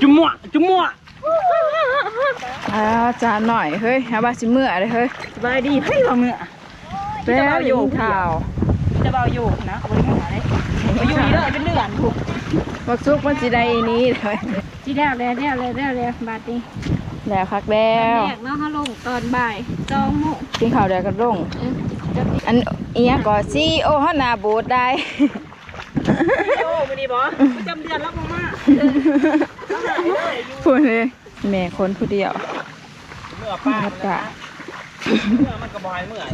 จุ๊มั่วจุ๊มั่วอ่าจานหน่อยเฮ้ยเอาบาสิเมื่อเลยเฮ้ยสบายดีเฮ้ยว่าเมื่อแล้จะเบาอยู่ข่าวจะเบาอยู่นะเขาบริหารเลยมาอยู่นี่เลยเป็นเดือนถูกบักซุกมันสิได้นี้เลยจีแล้วแล้วแล้วแล้วแล้วแล้วบาดนี้แล้วคักแล้วแรกเนาะเขาลงตอนบ่ายจองหมูกินข้าวเดียวกันลงเออจะติดอันเอียก็ซีโอฮานาโบดได้ โอ้ไม่ดีบอจำเดือนแล้วพ่อมาพูดเลยแม่คนผู้เดียวเมื่อป้าบรรยากาศเมื่อมันกระบายเมื่อย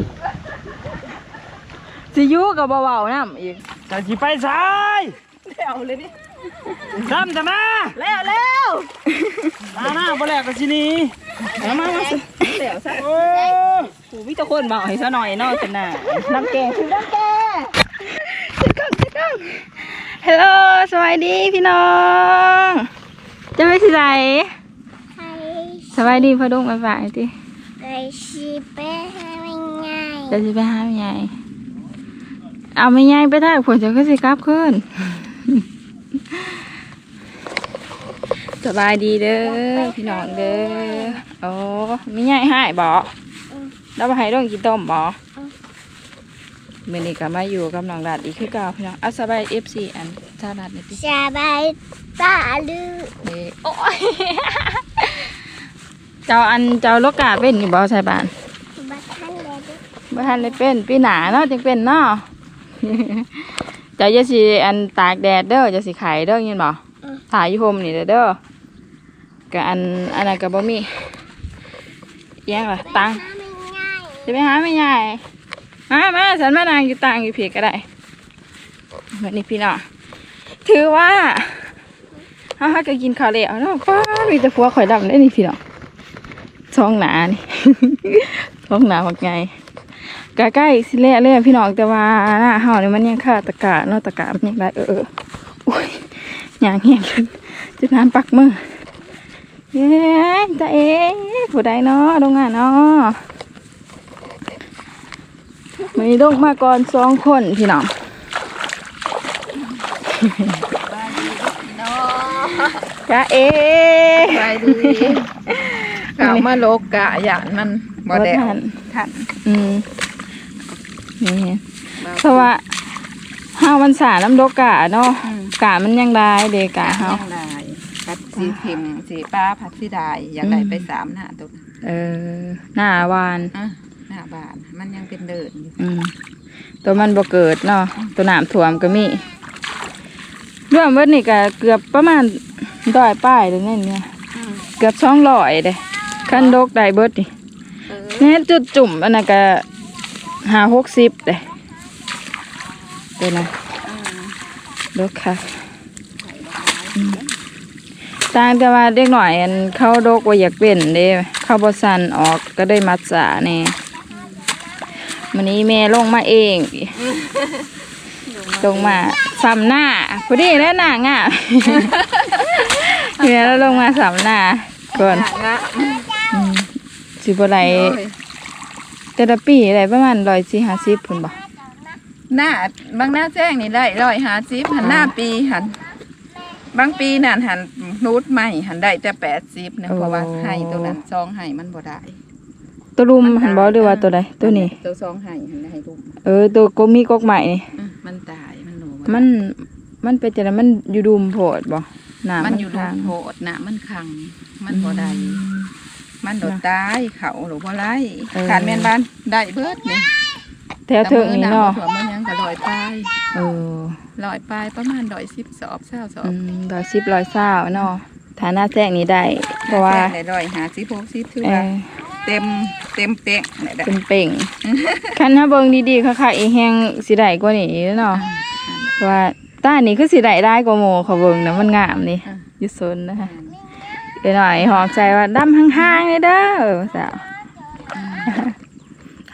สิอยูกับเบาๆน้ำอีกแต่สิไปสายเอาเลยดิทำจะมาแล้วแล้วมาหน้าบ่แลกกันสินี่มามามาเดี๋ยวซะโอ้โอ้มีตะคนเบาให้ซะหน่อยเนอกจะน่ะน้ำแกงคือน้ำแกงสิก้องสิก้อง ฮัลโหลสวัสดีพี่น้องจะไปที่ไหนไปสวัสดีพ่อดุงไปฝ่ายติไปชีไปให้มันง่ายจะสิไปหาแม่ใหญ่เอาไม่ใหญ่ไปได้ผลจะก็สิกลับขึ้นสบายดีเด้อพี่น้องเด้อโอ้ไม่ใหญ่หายบ่เราไปให้ดองกินต้มบ่ มื่อนี้ก็มาอยู่กับน้องรัดอีกคือเก่าพี่น้องเอาสบายเอฟซีอันชาลัดนี่ติสบายตาลือเด้โอ้ยเจ้าอันเจ้าโลกาเป็นอยู่บ่ใช่บ้านบัดทันเลยดิบ่ทันได้เป็นปีหนาเนาะจึงเป็นเนาะเจ้าจะสิอันตากแดดเด้อจะสิขายเด้อยินบ่ถ่ายอยู่โฮมนี่เด้อเด้อก็อันอันนั้นก็บ่มีเอียงล่ะตังถ้ามันง่ายจะไปหาแม่ใหญ่ มามาฉันมานางอยู่ตังอยู่เพียก็ได้วันนี้พี่น้องถือว่าฮ่าฮ่าก็กินข้าวแล้วเนาะป้ามีแต่ผัวข่อยดำได้นี่พี่น้องช่องหนานี่ช่องหนาบักไงใกล้ๆสิแล้วเลยพี่น้องแต่ว่าหน้าเฮานี่มันยังขาตะกะเนาะตะกะมันยังได้เออเอออุ้ยอย่างเงี้ยจุดน้ำปักมือเย้ตาเอ๋ผู้ใดเนาะโรงงานเนาะ วันนี้ลงมาก่อนสองคนพี่น้องจ้าเอไปดีข่าวมาโลกกะหยานมันบ่ได้ทันทันอืมนี่เพราะว่าห้าวันสาน้ำดกกะเนาะกะมันยังได้เดกะเฮายังได้พัดสีพิมพ์สีป้าพัดสีดายอยากได้ไปสามหน้าตัวน่ะเออ หน้าวานอะ หน้าบ้าน มันยังเป็นเดินอยู่อืมตัวมันบ่เกิดเนาะตัวน้ำท่วมก็มีรวมเบิดนี่ก็เกือบประมาณร้อยป้ายเลยเนี่ยเนี่ยเกือบสองร้อยเด้คันดกได้เบิดนี่เออแม่จุดจุ่มอันนั้นก็หาหกสิบเด้เดี๋ยวนะดกค่ะอืมต่างแต่ว่าเด็กหน่อยอันเข้าดกว่าอยากเป็นเด้ เข้าบสันออกก็ได้มัดสาแน่ วันนี้แม่ลงมาเองลงมาซ้ำหน้าพอดีแล้วหน้างอะแม่แล้วลงมาซ้ำหน้าก่อนสิบอะไรโอ้ยแต่ละปีอะไรประมาณร้อยสี่ห้าสิบพุ่นบ่หน้าบางหน้าแจ้งนี่ได้ร้อยห้าสิบหันหน้าปีหันบางปีนั่นหันนูดใหม่หันได้แต่แปดสิบเนะเพราะว่าให้ตัวนั้นซองให้มันบ่ได้ ตัวรุมหันบ่หรือว่าตัวใดตัวนี้ ตัวซองให้หันได้ให้ลูกเออ ตัวกมีกกใหม่นี่อืมมันตายมันหนูมันมันเป็นจังไดมันอยู่ดุมโพดบ่น้ำมันอยู่ทาทางงโหดนะมันคัง มันบ่ได้อืมมันโดดตายเขาหรือบ่ไรเออขาดแม่นบ้านได้เบิดนี่แถวเถิงนี่เนาะแต่มื้อหำบ่ถั่วมันยังก็ลอยปลายเออลอยปลายประมาณร้อยสิบสอบเศร้าสออืบมร้อยสิบร้อยเศร้าเนาะฐานะแจ้งนี้ได้ เพราะว่าได้ร้อยหาสิบหกสิบถือเอว่าอเต็มเต็มเป๊ะเนี่ยได้เป็นเป่งคันถ้าเบิ่งดีๆค่ะๆอีแฮงสิได้กว่านี้เนาะเพราะว่าต้านนี้คือสิได้ได้กว่าหมู่เขาเบิ่งนะมันงามนี่อยู่ซนนะคะเดี๋ยวหน่อยหอกใจว่าดำห่างๆเลยเด้อสาว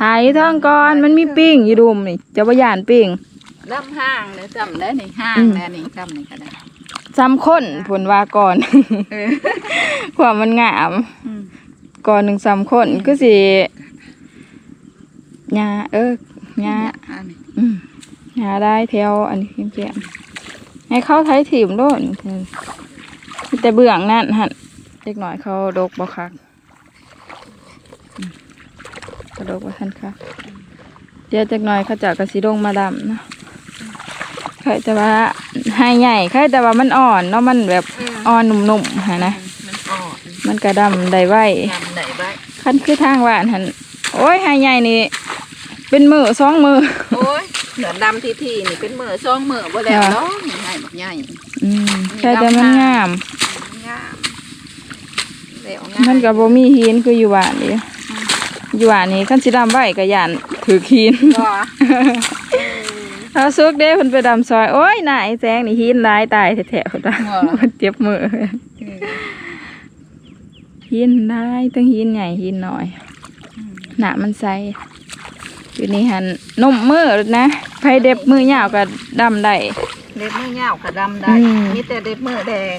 ถ่ายท้องก่อนมันมีปิ้งอยู่ดุมนี่เจะบ่ย่านปิ้งลำห้างเลยจำได้นี่ห้างอืมแล้วนี่จำนี่ก็ได้จำคนผลว่าก่อนเออความมันงามอืม ก่อนหนึ่งสามคนก็สิยาเออยาอันนี้อืมยาได้แถวอันนี้เพียงๆให้เข้าไทยถีมโลดมีแต่เบื้องนั่นฮะเล็กน้อยเขาดกบ่คักอืมกระดกบ่ทันค่ะ เดี๋ยวจักหน่อยเขาเจะกระสีดงมาดำเนาะใครแต่ว่าให้ใหญ่ใครแต่ว่ามันอ่อนเนาะมันแบบอ่อนหนุ่มๆฮะนะ มันอ่อนมันกระดำได้ไว้ทำไหนไว้ขั้นคือทางว่านหันโอ้ยให้ใหญ่นี่ เป็นมือสองมือโอ้ยเหนือดำทีทีนี่เป็นมือซองมือบ่แล้วค่ะเนาะใหญ่บักใหญ่อืมใช่แต่มันงามงามแล้วมันงามก็บ่มีหินคืออยู่บ้านนี่อยู่บ้านนี่ขั้นสิดำไว้ก็ย่านถือหินบ่เอาซุกเด้เพิ่นไปดำซอย โอ้ยนายแซงนี่หินหลายตายแท้ๆพุ่นว่าเพิ่นเจ็บมือ หินหลายทั้งหินใหญ่หินน้อยหน้ามันใสอยู่นี่หันนุ่มมือนะไผเด็บมือยาวก็ดำได้เล็บมือยาวกับดำได้อืมมีแต่เล็บมือแดง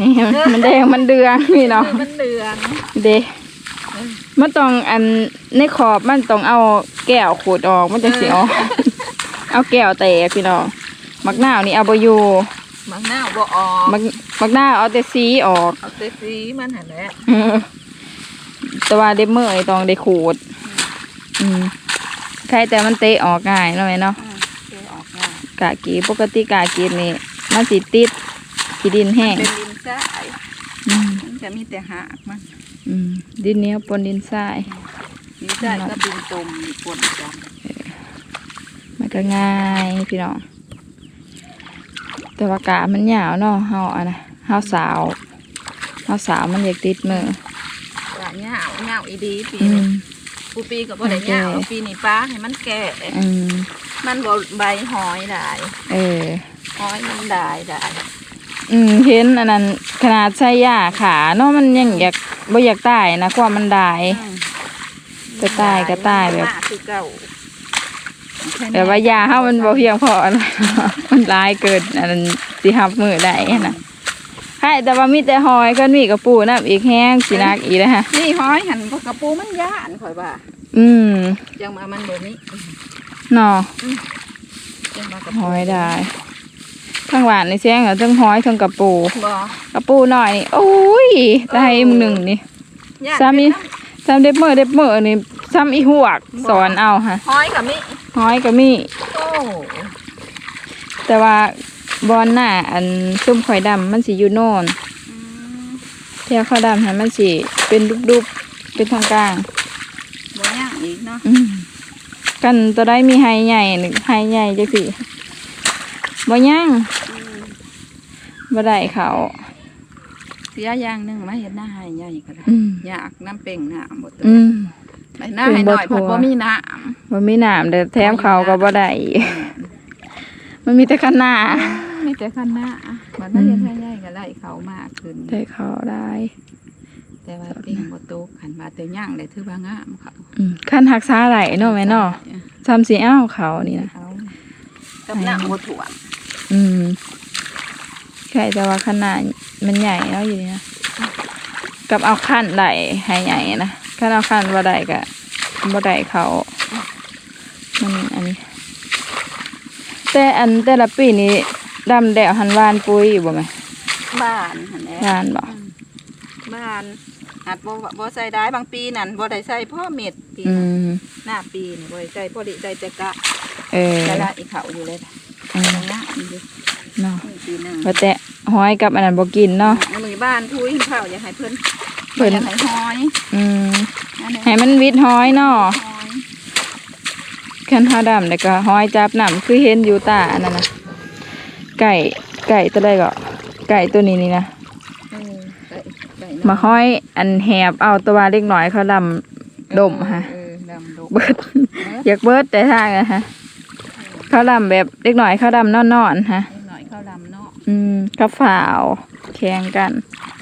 นี่มันแดงมันเดืองนี่เนาะมันเหลืองเดมันต้องอันในขอบมันต้องเอาแก้วขูดออกมันจะเสียออกเอาแก้วแตกพี่น้องมักนาวนี่เอาบอยู่ มังหน้าวบ่ออกมักมักนาวเอาแต่สีออก เอาแต่สีมันหั่นแหละแต่ว่าเด็บมือนี่ต้องได้ขูด อืมใครแต่มันเตะออกง่ายเนาะแม่เนาะอืมเทออกง่ายกะกีปกติกะกีนี่มันสิติดขี้ดินแห้งเป็นดินทรายอืมมันจะมีแต่หากมันอืมดินเหนี้ยวปนดินทรายดินทรายก็ดินตมปนกันมันก็ง่ายพี่น้อง แต่ว่ากามันยาวเนาะเฮาอะนะเฮาสาวเฮาสาวมันอยากติดมือว่าเหงาเหงาอีดีปีอืนี้มปูปีก็บ่ได้เหงาโอเคปีนี้ป้าให้มันแก่อืมมันบ่ใบหอยได้เออหอยมันได้ได้อืมเห็นอันนั้นขนาดใช้ยาขาเนาะมันยังอยากบ่อยากตายนะความมันได้อืมก็ตายก็ตายแบบมคือเก่า แต่ว่ายาเฮามันบ่เพียงพอนะมันร้ายเกินอันนั้นสิรับมือได้นะใช่แต่ว่ามีแต่หอยก็มีกระปูน้ำอีกแห้งสินักอีกนะฮะนี่หอยหันพวกกระปูมันย่านข่อยว่าอืมจังมามันบ่มีเนาะจังมากระหอยได้ทั้งหวานในเสียงอะทั้งหอยทั้งกระปูบ่กระปูหน่อยนี่โอ้ยตายมึงหนึ่งนี่ย่านซ้ำอีซ้ำเด็บมือเด็บมือนี่ซ้ำอีหวกสอนเอาฮะหอยกับมิ หอยก็มีโอ้แต่ว่าบอลหน้าอันซุ่มข่อยดำมันสิอยู่โน่นอืมเที่ยวข้าวดำให้มันสิเป็นดุบๆเป็นทางกลางบ่ย่างอีกเนาะอืมกันตัวได้มีไฮใหญ่หนึ่งไฮใหญ่จังสิบ่ย่างบ่ได้เขาเสียอย่างหนึงมาเฮ็ดหน้าให้ใหญ่ก็ได้อืมอยากน้ำเป่งน้ำบ่ตัวอืม ไปหน้าให้หน่อยเป็นบ่เพิ่นทั่วบ่มีน้บ่มีน้ำแต่แถมเขาก็บ่ได้อีกมันมีแต่ขนาดำมีแต่คันหน้ามันมาเฮ็ดให้ใหญ่ก็ไล่เขามากขึ้นแต่เขาได้ แต่ว่าปิ้งบ่ตกขันมาแต่ย่างได้ถือว่างามเขาอืมขั้นหักษาไหลเนาะแม่เนาะซ้ำสิเอ้าเขานี่นะเขากับน้ำบ่ถ่วงอืมใช่แต่ว่าขนาดมันใหญ่เนาะอยู่นี่นะกับเอาขั้นไหลให้ใหญ่นะ ขั้นเอาขั้นบ่ได้ก็บ่ได้เขามันอันนี้ แต่อันแต่ละปีนี้ดำแดวหันหวานปุ๋ยอยู่บ่แม่บ้านหั่นแหละหวานบ่บ้านอาจบ่บ่ใส่ได้บางปีนั่นบ่ได้ใส่พ่อเม็ดปีอืมหน้าปีนี่บ่ได้ใส่พอดีใส่แต่กะเออแต่ละอีกเขาอยู่เลยอืมงามอยู่เนาะนี่ปีหนึงว่าแต่หอยกับอันนั้นบ่กินเนาะในมือบ้านทุยข้าวอยากให้เพิ่น เพิ่นอยากให้หอยอืมอันนี้ให้มันวิดหอยเนาะหอยคันหาดำแล้วก็หอยจับน้ำคือเห็นอยู่ตาอันนั้นนะไก่ไก่ตัวใดก็ไก่ตัวนี้นี่นะเออใส่ใส่มาห้อยอันแหบเอาตัวเล็กน้อยเขาดำดมฮะเออดำดมเบิดอยากเบิดแต่ทางอะฮะเขาดำแบบเล็กน้อยเขาดำนอนๆฮะนิดหน่อยข้าวดำเนาะอืมเขาฝ่าวแข่งกันข้าวดำ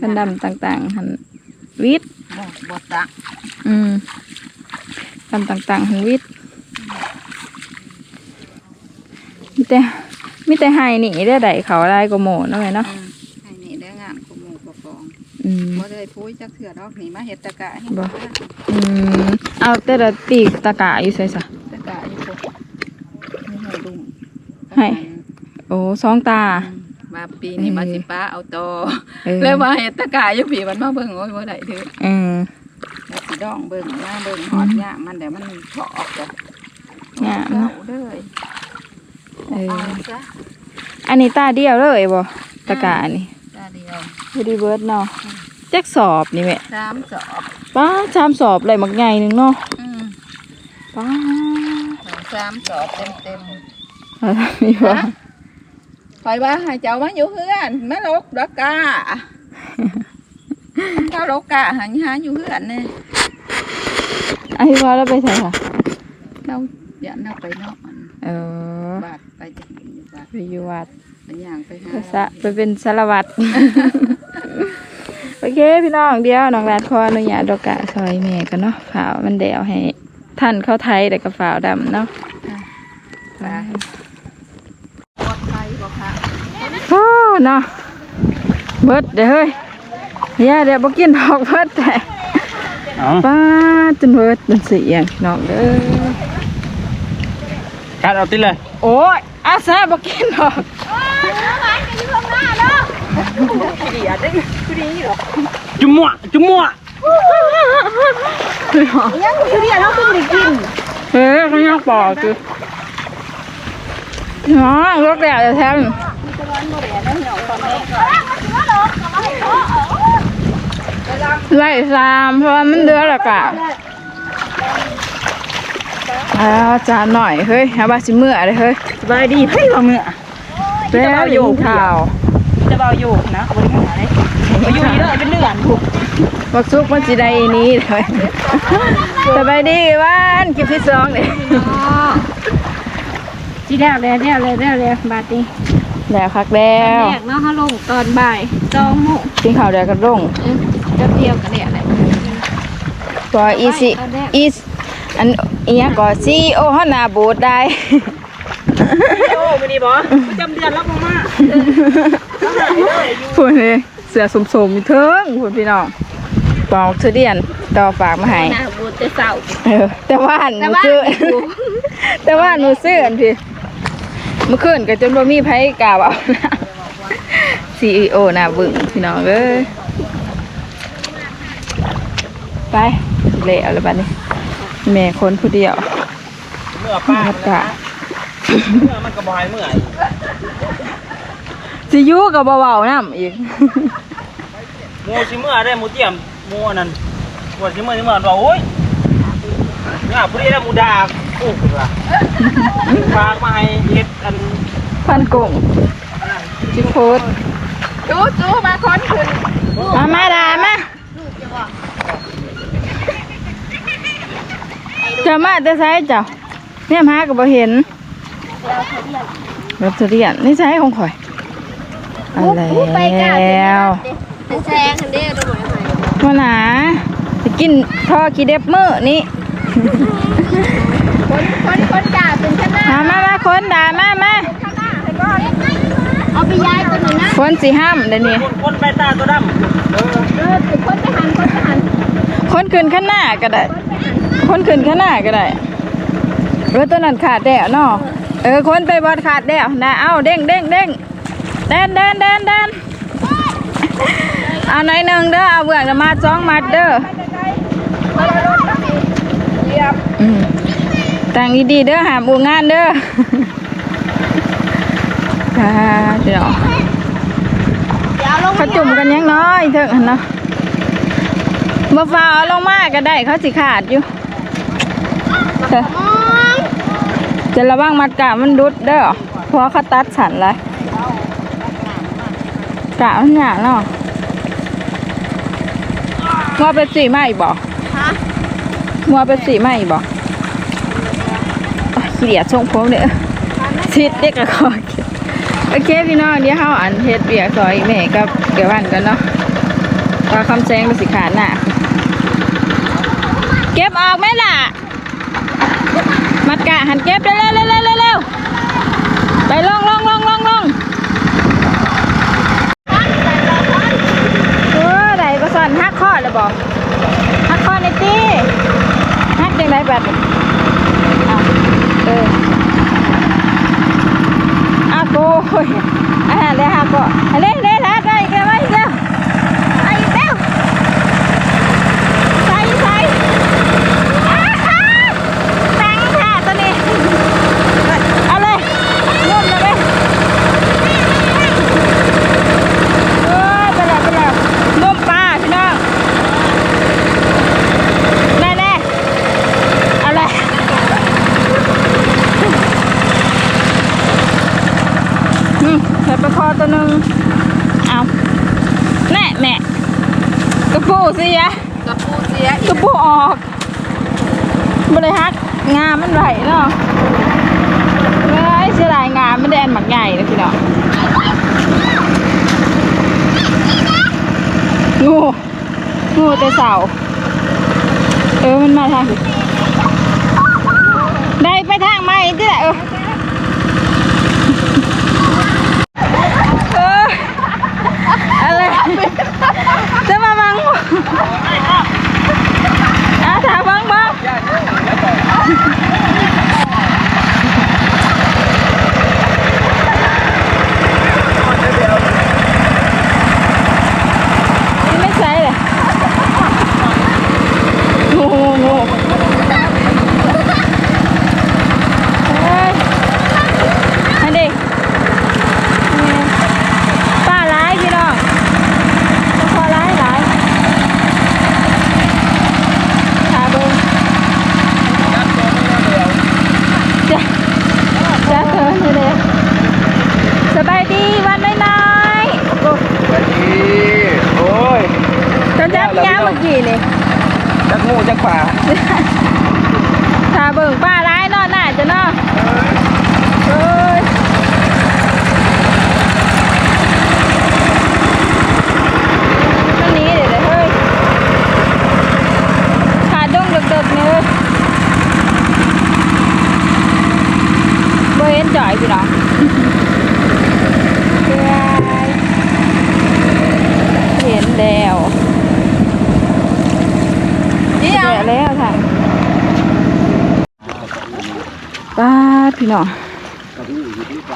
กันดำต่างๆหันวิทย์บ่บ่ตักอืมดำต่างๆหันวิทย์มีแต่มีแต่ไฮนี่ได้อใดเขาได้ก็โหมเนาะแม่เนาะอืมให้นี่ได้งามกูหมูกระฟองอืมบ่ได้พุ้ยจักเถื่อดอกนี่มาเฮ็ดตะกะให้บ่อืมเอาแต่ละปีกตะกะอยู่ใส่ซะตะกะอยู่พวกนี่ให้ดุมให้โอ้สองตาอืม มาปีนี้มาสิป้าเอาต่อเออเลยว่าเฮ็ดตะกายอยู่ผีมันมาเบิ่งโอ้ยบ่ได้เด้ออืมแล้วสิดองเบิ่งมาเบิ่งหอดยามมันเดี๋ยวมันเถาะออกจ้ะยามเนาเนาะเด้อเออเอาซะอันนี้ตาเดียวเลยบ่ตะกร้านี่ตาเดียวบ่ดีเบิดเนาะจักสอบนี่แม่สามสอบป้าชามสอบเลยมักใหญ่หนึงเนาะอืมป้าสามสอบเต็มเอาล่ะมีบ่ๆค อยว่าให้เจ้ามาอยู่เฮือนมาลกดอกกาเจ้าลกกาหันหาอยู่เฮือนนี่อันนี้ว่าเราไปใส่ค่ะเราอย่าเราไปนอนเออบาดไปจะอยู่บาดไปอยู่วัดไปย่างไปหาไปสะไปเป็นสารวัตรโอเคพี่น้องเดียวน้องรัดขออนุญาตดอกกะซอยแม่กันเนาะฝาวมันเดียวให้ท่านเข้าไทยแต่ก็ฝาวดำเนาะ ไปปลอดภัยบ่ค่ะ โอ้ เนาะเบิดเดี๋ยวเฮ้ยเนี่ยเดี๋ยวบ่กินดอกเบิดแต่เอาป้าจนเบิดมันเสียงพี่น้องเด้อกัดเอาติเลยโอ้ยอาซาบ่กินดอกจุ่มมั่วจุ่มมั่วเฮ้ยเขาอยากบอกคือน้องรถแดดจะแทน ไล่ซามเพราะว่ามันเดือดละกะอาจานหน่อยเฮ้ยเอาบาสิเมื่อเลยเฮ้ยสบายดีเฮ้ยว่าเมื่อแล้วอยู่ข่าวจะเบาอยู่นะบริหารเลยมาอยู่นี่เลยเป็นเดือนถูกบักซุกมันสิได้นี้เลยสบายดีว่านกินที่สองเลยจีแล้วแล้วแล้วแล้วแล้วแล้วบาดนี้ แล้วคักแล้วแรกเนาะเขาลงตอนบ่ายจองหมูกินข้าวเดียวกันร่งเออจะเดียวกันเนี่ยแหละก็อีสิอีสอันอีหยังก็ซีโอฮานาบูดได้ โอ้ไม่ดีบอประจำเดือนรับมาพูดเลยเสือสมๆอยู่เทิงพูดพี่น้องปอกทุเรียนต่อฝากมาให้หน้าบูดจะเศร้า เออแต่ว่าหนูซื้อแต่ว่าหนูซื้ออันพี่ เมื่อคืนก็จนบ่มีไผกล่าวเอานะซีอีโอน่ะบึ้งพี่น้องเอ้ยไปเละแล้วบัดนี้ แม่คนผู้เดียวเมื่อป้าบรรยากาศเมื่อมันก็บอยเมื่อสิอยู่กับเบาๆน้ำอีกหมูชิเมื่อได้หมูเจียมหมูอันนั้นหมูชิเมื่อชิเมื่อบอกโอ้ยเนี่ยพอดีแล้วหมูดา โอ้โหว่ะฝากมาให้เฮ็ดอันพันกุ้งชิโพดจู้จู้มาคนขึ้นมามาดามาจะมาแต่ไซส์เจ้าเนี่ยมาก็บ่เห็นรับเสรียนนี่ใช้ของข่อยอะไรแล้วแซงคันเด้อตัวหน่อยมาหนาจะกินทอกีเด็บมือนี่ คนคนคนด่าเป็นข้างหน้ามามามาคนด่ามามาเอาไปย้ายตัวหนึ่งนะคนสีห้ามเดี๋ยวนี้คนคนไปตาตัวดำเออเออเป็นคนไปหันคนไปหันคนขึ้นข้างหน้าก็ได้ คนขึ้นข้างหน้าก็ได้เออตัวนั้นขาดแล้วเนาะเออคนไปบอดขาดแล้วนะเอาเด้งเด้งเด้งเดินเดินเดินเดินเอาหน่อยหนึ่งเด้อเอาเบื้องมาจ้องมัดเด้ออืม ตั้งดีๆเด้อหาบูงานเด้อค่ะเดี๋ยวเขาจุ่มกันยังน้อยเถอะหั่นเนาะมาฟ้าเอาลงมาก็ได้เขาสิขาดอยู่เถอะจะระวังมัดกะมันดุดเด้อเพราะเขาตัดสันเลยกะมันหยาเนาะงัวเป็นสีไหมบอกงัวเป็นสีไหมบอก ขี้เดียดทรงผมเด้อชิดเด็กกะคอเก็บโอเคพี่น้องเดี๋ยวเฮาอันเฮ็ดเบียกซอยแม่กับเกี่ยววันกันเนาะตาคำแซงไปสิขาดน่ะเก็บออกไหมล่ะ มัดกะหันเก็บเร็วเร็วเร็วเร็วไปลงลงลงลงลงเออไหนประสอนหักข้อเลยบอกหักข้อในตีหักยังไงแบบ เอออากูยอาหารเลยฮะก็เฮ้แกไว้อีกแล้วไปอีกแล้วใส่ใส่อ้าฮะแตงค่ะตัวนี้เอาเลยร่วมเลยไหมเอ้ยไปแล้วไปแล้วร่วมปลาพี่น้องแน่แน่ๆเอาเลย อืมใส่ปลาคอตัวหนึ่งเอาแน่แน่กระปูสิยะ กระปูเสีย กระปูออกบริฮักงามมันไหลเนาะเฮ้ยเสียดายงามมันแดนหมักใหญ่เลยพี่น้องงูงูแต่เสาเออมันมาทางนี้ ได้ไปทางใหม่ที่ไหนเออเอออะไรจะมาบังอาถามบังบังนี่ไม่ใช่เลยงูงูเฮ้ยอันนี้ ป้าร้ายพี่น้องพอร้ายร้ายขาเบิ้งจ้ะจ้ะเธอนี่เลยสบายดีวันน้อยๆโอ้ สวัสดีโอ้ย ตอนจับยามเมื่อกี้นี่ จักงูจักป่า ขาเบิ่งป้าร้ายเนอนหน้าจะเนอนเอ้ยมันหนี้เดี๋ยวเลยเฮ้ยขาดงดึกๆเนี่ยเฮ้ยบ่เห็นจ่อยพี่น้องเฮ้ยเห็นแล้ว นี่ แย่ ยัง แล้วค่ะ ป้าดพี่น้อง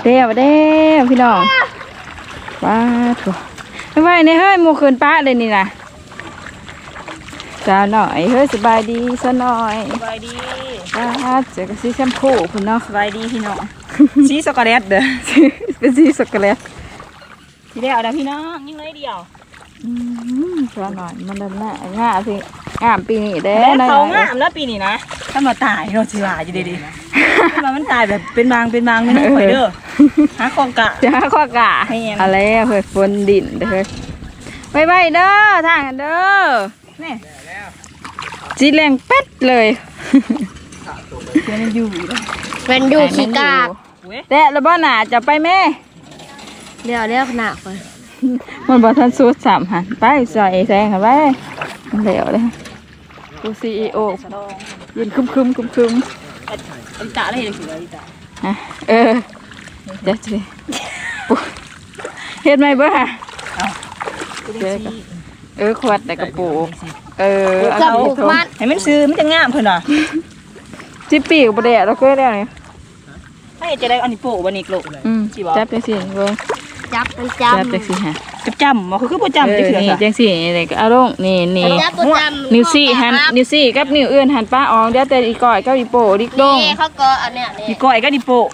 เด้วเด้วพี่น้องป้าดโถไม่ไหวเนี่ยเฮ้ยหมูคืนป้าเลยนี่นะสาวหน่อยเฮ้ยสบายดีซะหน่อยสบายดีป้าดเจอกับสีแชมพูคุณเนาะสบายดีพี่น้องสีสกอตเลตเด้อเป็นสีสกแลตทีเดียวนะพี่น้องยิ่งเลยเดียว อืมสาวหน่อยมันดันหน้าง่าสิงามปีนี้เด้แล้วนะเขางามนะปีนี้นะถ้ามาตายเราจะลาอยู่ดีๆถ้ามามันตายแบบเป็นบางเป็นบางไม่ต้องคอยเด้อหาของกะจะหาข้อกะให้อันอะไรอะเฮ้ยฝนดินเด้อเฮ้ยไปไปเด้อทางกันเด้อแม่จีแรงเป็ดเลยมันอยู่เป็นอยู่ขี้กากเว้ยแต่แล้วบ้านหนาจะไปแม่เดี๋ยวเรียกหนักไป มันบ่ทันสูดสามหันไปใส่แซงค่ะไปมันเหลวเลยกูซีโอยืนคึมคึมคึมคึมอันตาได้เลยสิตาๆอะเออเดี๋ยวสิเฮ็ดไหมเบ้อฮะเอกันเออขวดแต่กระปูเออเอากับไปปลูกมันให้มันซื้อมันจะงามเพิ่นน่ะจิปีกบ่ได้เราเคยได้นี่ให้จะได้อันนี้โปะบันนี้โลกอืมสิบ่จับจังซี่เบิ่ง จับมันจับจำจังซี่ฮะจับจำบ่คือคือบ่เอจำจะอเถื่อนี่ซะจังซี่นี่ก็เอาลงนี่นี่จับประจำนิ้วซี่หันนิ้วซี่กับนิ้วอื่นหันป้าอองเดี๋ยวแต่อีก่อยกับอีโปดิกดงนี่เขาก็อันเนี้ยดีนี่ก้อยก็ดีโปะ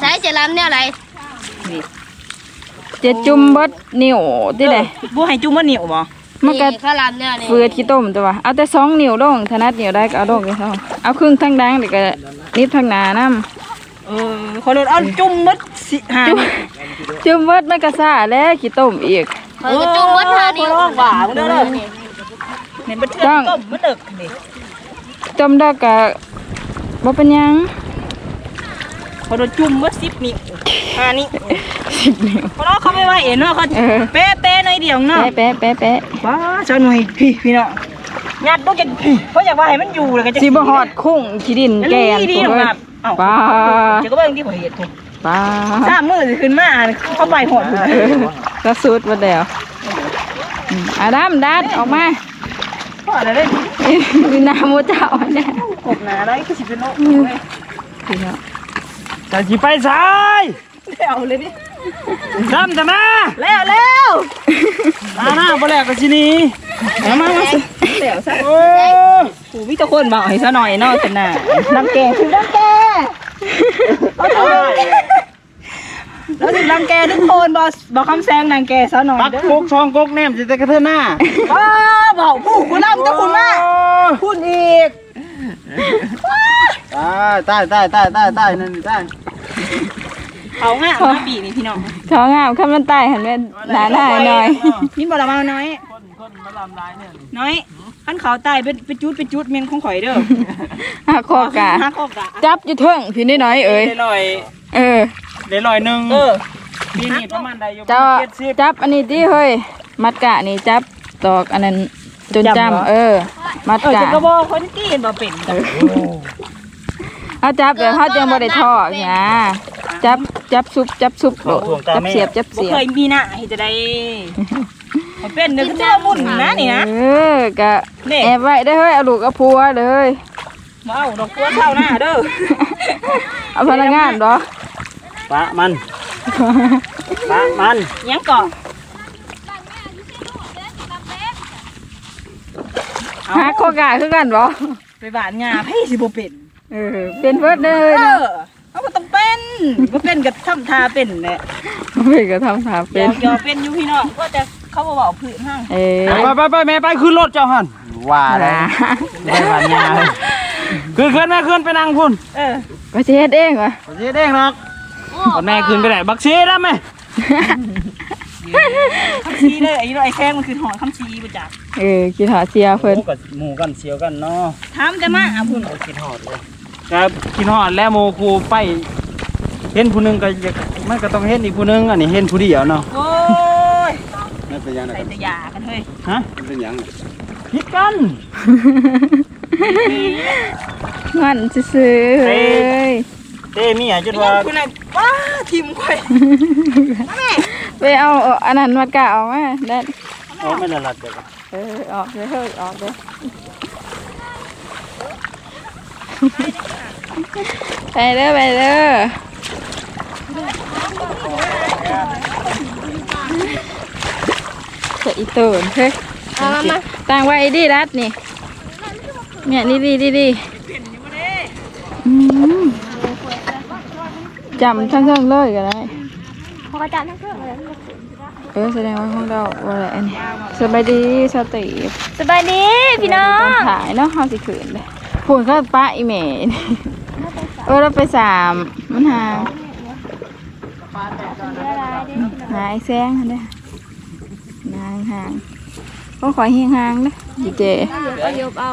ใช้เจลำเนี่ยอะไรจะจุ่มเบิดนิ้วที่ไหนบ่ให้จุ่มว่าเหนียวบ่มันก็ข้าวลำเนี่ยนี่เฟือดขี้ต้มตัวเอาแต่สองนิ้วลงถนัดนิ้วได้ก็เอาลงไปเท่าเอาครึ่งทั้งดังเดี๋ยวก็นิดทั้งหนานํเออขอโดนเอาจุ่มหมด สิหาจุ่มจุ่มเบิดมันก็ซ่าแล้วขี้ต้มอีกเขาก็จุ่มวัดทานี่ขอร้องว่ามึงเด้อเด้อเนี่ยบ่เถื่อต้องต้มมันเดึกนี่ต้มได้ก็บ่เป็นหยังขอโดนจุ่มหมด10นิ้วหานิ้วสิบนิ้วขอร้องเขาไม่ว่าเอ็นเนาะเขาเออเป๊ะๆหน่อยเดียวเนาะแปะแปะแปะแปะว้าเจ้าหน่อยพี่พี่เนาะยัดต้องจะพี่เพราะอยากว่าให้มันอยู่แล้วก็จะสิบ่ฮอดคุ้งขี้ดินแกนดีตัวๆเอ้ยครับเอ้าป้าจะก็เบิ่งที่ผมเห็นถูก ป้าสามมือสิขึ้นมาเข้าไปหอดเออก็สุดบ่แล้วอืมอาดามดัดออกมาพออะไรได้มีน้ำมูเจ้าเนี่ยกบหนาได้ก็สิเป็นโลกพี่น้องจะสิไปซ้ายเเอาเลยดิดำแต่มาแล้วแล้วมาหน้าบ่แลกกับสิหนี้มามามาสิเดี๋ยวซะโอ้กูมีแตะคนบอกให้ซะหน่อยเนอกจะน่ะน้ำแกงคือน้ำแกง แล้วถึงน้ำแกงทุกคนบอกบอกคำแซงนางแกซะหน่อยปักเด้อกกช่องกกแนมสิแต่กระเทือนหน้าว้าบอกผู้คุณน้ำเจ้าคุณมาคุณอีกตายตายตายตายตายตายนั่นนี่ตายเขาง่ายมาบีนี่พี่น้องเขางามคำมันตายหันแม่หนาหน้าหน่อย นี่บอกละมาน้อย คนคนมาลำลายเนี่ยน้อย ขันเขาตายเป็นเป็นจุดเป็นจุดเมนของข่อยเด้อหักคอกะฮักออกกะจับอยู่เทิงพี่น้อยๆเอ้ยได้ลอยเออได้ลอยหนึ่งเออปีนี้ประมาณใดอยู่เจ้าเจ็ดสิบจับอันนี้ดิเฮ้ยมัดกะนี่จับตอกอันนั้นจนจำเหรอจำเออ มัดเออกะจะกระบอกคนที่เห็นบ่เป็นเขาจับแบบเขาจังบ่ได้ทอกนะจับจับซุบจับซุบโดดจับเสียบจับบ่เสียเคบยมีหน้าให้จะได้ ให้เป็นเนื้อเจ้ามุ่นนะนี่นะ เออกะนี่ แอบไว้ได้อเฮ้ยเอาลูกเอาผัวเลยว้าวดอกกัวเท่าหน้าเด้อเอาพนักงานเหรอปะมัน ปะมันยังก่อนหาโคกาคือกันเหรอไปบานงาให้สิบ่เป็นเออเป็นเบิดเลยเอนะอเอาบ่ต้องเป็นบ่เป็นก็ทำทาเป็นแหละเป็นก็ทำถามเดี๋เป็ยนวเดี๋ยวเป็นอยู่พี่น้องก็จะ เขาบ่เว้าพื้นห้างเออไปไปไปแม่ไปขึ้นรถเจ้าหันว่าแล้วได้ผ่านยาเลยขึ้นขึ้นแม่ขึ้นไปนั่งพุ่นเออก็สิเฮ็ดเองวะบักชีเด้งหรอกก่อนแม่ขึ้นไปไหนบักชีได้ไหมคำชี้เลยไอ้ไอ้แข้งมันคือหอยคำชี้บ่จักเออกินหาเสียหเพิ่นมูกับหมูกันเสียวกันเนาะถามแต่มาอะพุ่นเอากินหอดเลยครับกินหอดแล้วโมกูไปเห็นผู้หนึงก็อยากมันก็ต้องเห็นอีกผู้หนึงอันนี้เห็นผู้เดียวเนาะโอ้ย นั่นเป็นยังใส่แต่ยากันเฮ้ยฮะเป็นยังพิดกันงอนซื่อๆเอ้เฮ้ยยเต้มีอะจุดยัว่างคุณน่ะว้าทีมข่อยไปเอาอันนั้นมัดกะออกมาได้โอ้ไม่ละลัดเดี๋ยวก่อนเออออกเลยเฮ้ยออกเลยไปเด้อไปเด้อ จะอีตูนเฮ้ยเอามามาต่างไว้ดีรัดนี่เนี่ยนี่ดีดีดีอืมจำทั้งเรื่องเลยก็ได้พอกระจายทั้งเครื่องเลยเออแสดงว่าของเราว่าอะไรอันนี้สบายดีสติปสบายดีพี่น้อตองนถ่ายเนาะเฮาสิขืนเลยพูดก็ป้าอีเมนเออเราไปสามมันหาหายแซงเด้อ นางห่างก็ขอเฮียงห่างเด้อดีเจเอายบเอา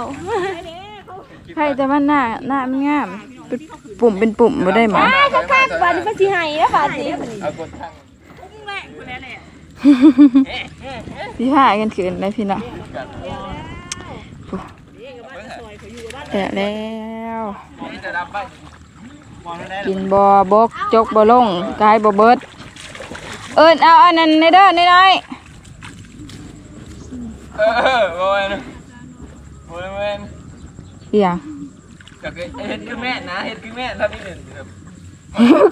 ใครแต่ว่าหน้าหน้ามันงามเป็นปุ่มเป็นปุ่มบ่ได้หมอข้างข้างวันนี้เป็นสีไห้แล้วค่ะสิพี่พากันขืนเลยพี่น้องแต่แล้วกินบอบกจกบอลงกายบอเบิดเอิญเอาอันนั้นในเด้อในน้อย เออโอ้ยนโอ้ยแม่นเอียงก็คือเฮ็ดคือแม่นะเฮ็ดคือแม่ทำนี่เนี่ยแบบ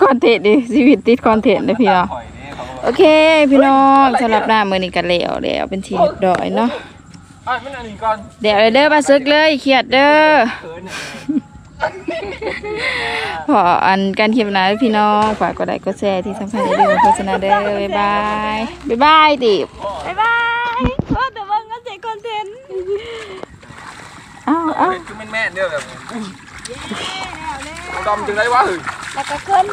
คอนเทนต์ดิชีวิตติดคอนเทนต์เลยพี่น้องข่อยเนี่เขาบอกโอเค พี่น้องสำหรับหน้ามือนี้กันแล้วแล้วเป็นทีเรียบร้อยเนาะอะมันอันนี้ก่อนเดี๋ยวเลยเด้อมาซึกเลยเครียดเด้อเขินเนี่ยขออันการคลิปหนะพี่น้องฝากกดไลค์กดแชร์ที่สำคัญอย่าลืมโฆษณาเด้อบ๊ายบายบ๊ายบายติบบ๊ายบาย คอนเทนต์อ้าวอ้าวคือแม่นแม่นเด้อแบบดอมจึงได้วะเฮ้ยแล้วก็ขึ้น